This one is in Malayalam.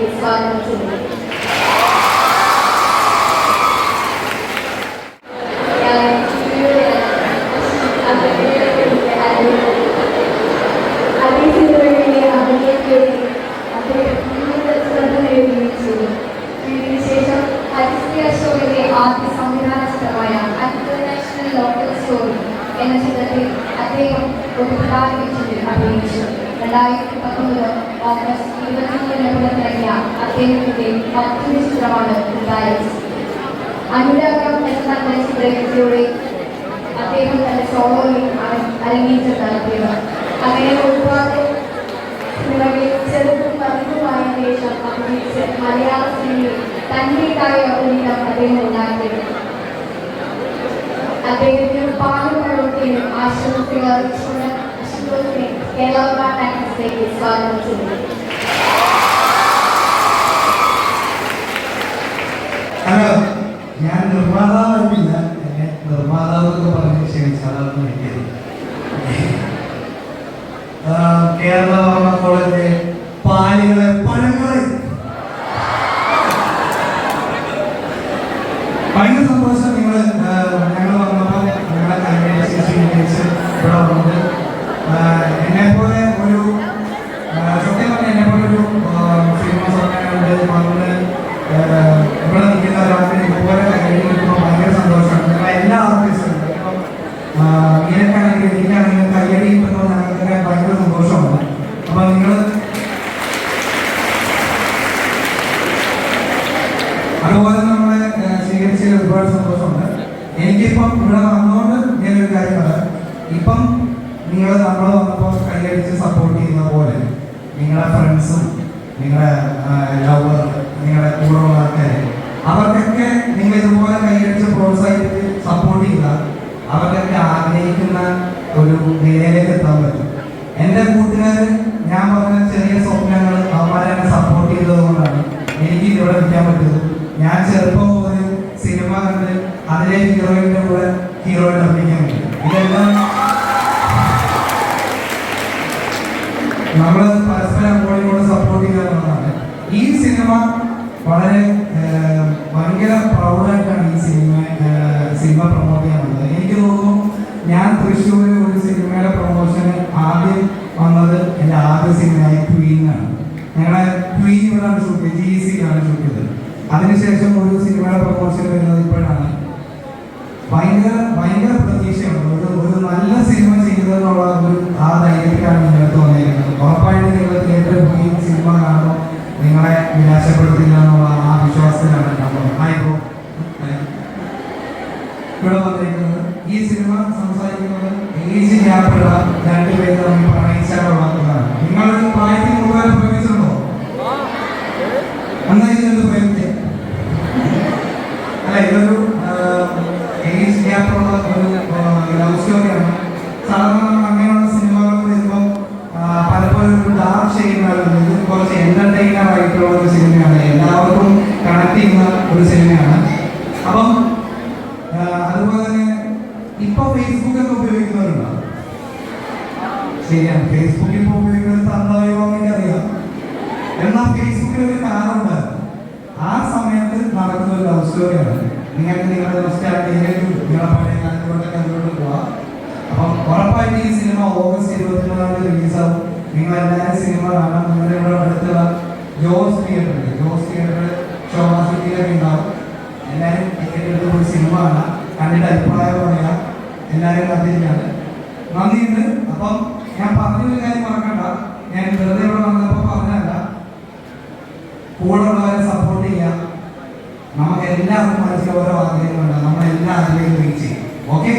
സദസ്സിലേക്ക് സ്വാഗതം ചെയ്യുന്നു ഞാൻ അദ്ദേഹത്തിനുവേണ്ടി അഭിനയിക്കുകയും അദ്ദേഹം കൂടുതൽ ശ്രദ്ധ നേടുകയും ചെയ്തു ഇതിനുശേഷം ഹരിശ്രീ അശോകന്റെ ആദ്യ സംവിധാന ചിത്രമായ ഇന്റർനാഷണൽ ലോക്കൽ സ്റ്റോറി എന്ന ചിത്രത്തിൽ അദ്ദേഹം ഒരു പ്രധാന വേഷത്തിൽ അഭിനയിച്ചു രണ്ടായിരത്തി പത്തൊമ്പത് ഓഗസ്റ്റ് ഇരുപത്തിമൂന്നിന് തുടങ്ങിയ അദ്ദേഹത്തിന്റെ മറ്റൊരു ചിത്രമാണ് ഗായസ് അനുരാഗം എന്ന തന്റെ ചിത്രത്തിലൂടെ അദ്ദേഹം തന്റെ സോളോയിൽ നടത്തിയത് അങ്ങനെ ഒരുപാട് സിനിമകളിൽ ചെറുതും പതിവുമായ ശേഷം അഭിനയിച്ച് മലയാള സിനിമയിൽ തന്റേതായ ഒരിടം അദ്ദേഹം ഉണ്ടാക്കിയത്. അദ്ദേഹത്തിന് പാടുപടത്തിനും ആശംസകൾ അറിയിച്ചുകൊണ്ട് അശുതോഷിനെ കേരള ടാക്സിലേക്ക് സ്വാഗതം ചെയ്യുന്നു ഹലോ ഞാൻ നിർമ്മാതാവായിട്ടില്ല എന്നെ നിർമ്മാതാവ് എന്ന് പറഞ്ഞ് ക്ഷണിച്ചാലാണ് വേണ്ടിയത് സന്തോഷമുണ്ട്. എനിക്കിപ്പം ഇവിടെ വന്നുകൊണ്ട് ഞാനൊരു കാര്യം പറയാം. ഇപ്പം നിങ്ങൾ നമ്മൾ വന്നപ്പോൾ കൈയടിച്ച് സപ്പോർട്ട് ചെയ്യുന്ന പോലെ നിങ്ങളുടെ ഫ്രണ്ട്സും നിങ്ങളുടെ ലവർ നിങ്ങളുടെ കൂടെയുള്ള ആൾക്കാർ അവർക്കൊക്കെ നിങ്ങൾ ഇതുപോലെ കൈയടിച്ച് പ്രോത്സാഹിപ്പിച്ച് സപ്പോർട്ട് ചെയ്താൽ അവർക്കൊക്കെ ആഗ്രഹിക്കുന്ന ഒരു നിലയിലേക്ക് എത്താൻ പറ്റും. എന്റെ കൂട്ടുകാർ ഞാൻ പറഞ്ഞ ചെറിയ സ്വപ്നങ്ങൾ അവന്മാരെ സപ്പോർട്ട് ചെയ്തത് എനിക്ക് ഇവിടെ നിൽക്കാൻ പറ്റുന്നത് ഞാൻ ചെറുപ്പം അതിലെ ഹീറോയിന്റെ കൂടെ ഹീറോയിൻ അഭിനയിക്കാൻ ഇതെല്ലാം നമ്മൾ പരസ്പരം അങ്ങോട്ടും ഇങ്ങോട്ടും സപ്പോർട്ട് ചെയ്യാന്നുള്ളതാണ് ഈ സിനിമ വളരെ ഭയങ്കര പ്രൗഡായിട്ടാണ് ഈ സിനിമ സിനിമ പ്രൊമോട്ട് ചെയ്യാനുള്ളത് എനിക്ക് തോന്നുന്നു ഞാൻ തൃശ്ശൂരിൽ ഒരു സിനിമയുടെ പ്രൊമോഷന് ആദ്യം വന്നത് എന്റെ ആദ്യ സിനിമയായ ക്വീനാണ് ഞങ്ങളെ ക്വീൻ ഇവിടെയാണ് ഷൂട്ട് ചെയ്തത് ജി സിയിലാണ് ഷൂട്ട് ചെയ്തത്. അതിനുശേഷം ഒരു സിനിമയുടെ ഇവിടെ ഈ സിനിമ സംസാരിക്കുന്നത് ഏജ് ഗ്യാപ്പുള്ള രണ്ടുപേരെ നമ്മൾ പ്രണയിച്ചാലുള്ള നിങ്ങൾ പ്രായത്തിൽ മുഴുവൻ പ്രേമിച്ചിട്ടുണ്ടോ ശരിയാണ് ഫേസ്ബുക്കിൽ പോകുമ്പോൾ നിങ്ങൾ തന്നായോ എനിക്കറിയാം. എന്നാൽ ഫേസ്ബുക്കിൽ ഒരു കാറുണ്ട് ആ സമയത്ത് നടക്കുന്ന ഒരു ലവ് സ്റ്റോറിയാണ് നിങ്ങൾക്ക് നിങ്ങളുടെ നൊസ്റ്റാലിറ്റിയിലേക്ക് നിങ്ങളുടെ പഴയ കാലത്തിലോട്ടൊക്കെ അതിലോട്ട് പോവാം. അപ്പം ഉറപ്പായിട്ട് ഈ സിനിമ ഓഗസ്റ്റ് ഇരുപത്തിമൂന്നാം തീയതി റിലീസാവും നിങ്ങൾ എല്ലാവരും സിനിമ കാണാൻ നിങ്ങളുടെ ഇവിടെ അടുത്തുള്ള ജോസ് തിയേറ്ററിൽ ജോസ് തിയേറ്ററിൽ ശോഭ സിറ്റിയിലൊക്കെ ഉണ്ടാവും. എല്ലാവരും ടിക്കറ്റ് എടുത്ത് പോയി സിനിമ കാണാം. കണ്ടിട്ട് അഭിപ്രായം പറയാം. എല്ലാവരും കണ്ടിരിക്കാണ് നന്ദിയുണ്ട് അപ്പം ഞാൻ പറഞ്ഞൊരു കാര്യം മറക്കണ്ട. ഞാൻ വെറുതെ ഇവിടെ വന്നപ്പോൾ പറഞ്ഞല്ല കൂടെ ഉള്ളവരെ സപ്പോർട്ട് ചെയ്യാം. നമുക്ക് എല്ലാവർക്കും മനസ്സിൽ ഓരോ ആഗ്രഹങ്ങളുണ്ട്. നമ്മളെല്ലാ ആഗ്രഹങ്ങളും ചെയ്യും ഓക്കെ